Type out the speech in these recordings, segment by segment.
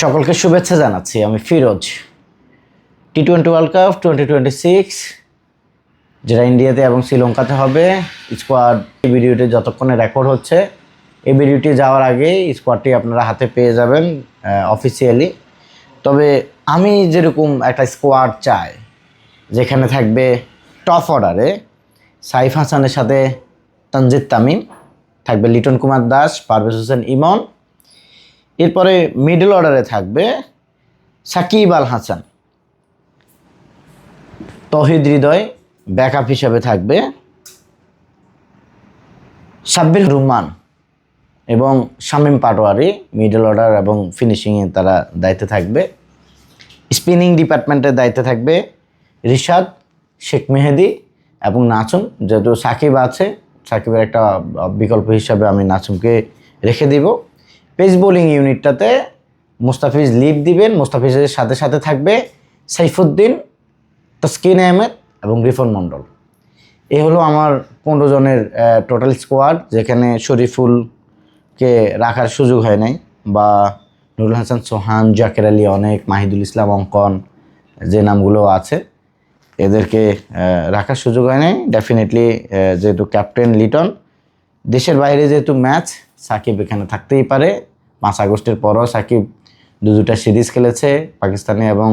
সকলকে শুভেচ্ছা জানাচ্ছি আমি Firoz. T twenty world cup twenty twenty six যেটা ইন্ডিয়াতে এবং শ্রীলঙ্কাতে হবে স্কোয়াড এই ভিডিওটি যতক্ষণে রেকর্ড হচ্ছে, এই ভিডিওটি যাওয়ার আগে স্কোয়াডটি আপনারা হাতে পেয়ে যাবেন অফিসিয়ালি তবে আমি যেরকম একটা স্কোয়াড চাই, যেখানে থাকবে টপ অর্ডারে সাইফ হাসানের সাথে তানজিদ তামিম, থাকবে লিটন কুমার দাস, পারভেজ হোসেন ইমন এরপরে মিডল অর্ডারে থাকবে সাকিব আল হাসান। তহিদ হৃদয় ব্যাকআপ হিসাবে থাকবে সাব্বির রহমান এবং শামীম পাটোয়ারি মিডল অর্ডার এবং ফিনিশিংয়ে তারা দায়িত্বে থাকবে। স্পিনিং ডিপার্টমেন্টের দায়িত্বে থাকবে রিশাদ, শেখ মেহেদি এবং নাচুম যেহেতু সাকিব আছে, সাকিবের একটা বিকল্প হিসাবে আমি নাচুমকে রেখে দিব। পেস বোলিং ইউনিটটাতে মুস্তাফিজ লিড দিবেন, মুস্তাফিজের সাথে সাথে থাকবে সাইফুদ্দিন, তস্কিন আহমেদ এবং রিফন মণ্ডল। এ হলো আমার পনেরো জনের টোটাল স্কোয়াড যেখানে শরীফুলকে রাখার সুযোগ হয় নাই বা নুরুল হাসান, সোহান, জাকের আলী অনেক, মাহিদুল ইসলাম, অঙ্কন, যে নামগুলো আছে, এদেরকে রাখার সুযোগ হয় নাই। ডেফিনেটলি যেহেতু ক্যাপ্টেন লিটন, দেশের বাইরে যেহেতু ম্যাচ সাকিব এখানে থাকতেই পারে। পাঁচ আগস্টের পরও সাকিব দু দুটা সিরিজ খেলেছে পাকিস্তানে এবং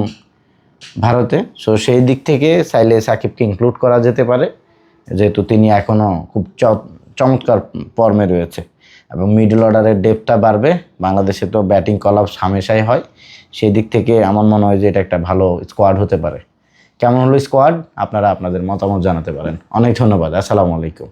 ভারতে। সো সেই দিক থেকে চাইলে সাকিবকে ইনক্লুড করা যেতে পারে। যেহেতু তিনি এখনও খুব চমৎকার ফর্মে রয়েছে। এবং মিডল অর্ডারের ডেপটা বাড়বে। বাংলাদেশে তো ব্যাটিং কলাপস হামেশাই হয়। সেই দিক থেকে আমার মনে হয় যে এটা একটা ভালো স্কোয়াড হতে পারে। কেমন হলো স্কোয়াড আপনারা আপনাদের মতামত জানাতে পারেন। অনেক ধন্যবাদ। আসসালামু আলাইকুম।